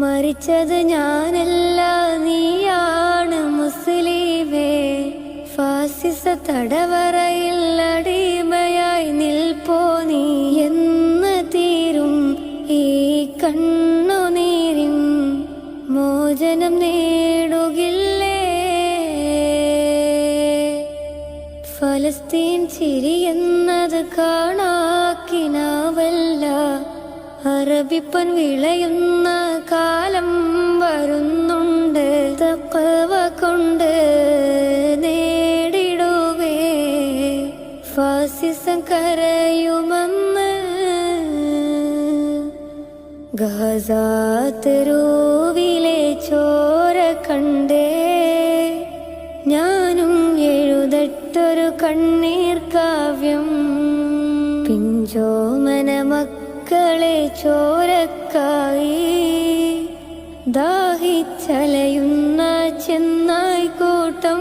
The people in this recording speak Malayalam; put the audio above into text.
മരിച്ചത് ഞാനല്ല നീയാണ് മുസ്ലിമേ. ഫാസിസ തടവറയിൽ അടിമയായി നിൽപ്പോ നീ എന്ന് തീരും. ഈ കണ്ണുനീരിൻ മോചനം നേടുകില്ലേ? ഫലസ്തീൻ ചിരിയെന്നത് കാണാക്കിനാവല്ല. അറബിപ്പൻ വിളയുന്ന കൊണ്ട് നേടിടുവേ. ഫാസിസം കരയുമെന്ന് ഗസാത്തരൂവിലെ ചോര കണ്ടേ. ഞാനും എഴുതട്ടൊരു കണ്ണീർ കാവ്യം. പിഞ്ചോമന മക്കളെ ചോരക്കായി ദാഹിച്ചലയുന്ന ചെന്നായി കൂട്ടം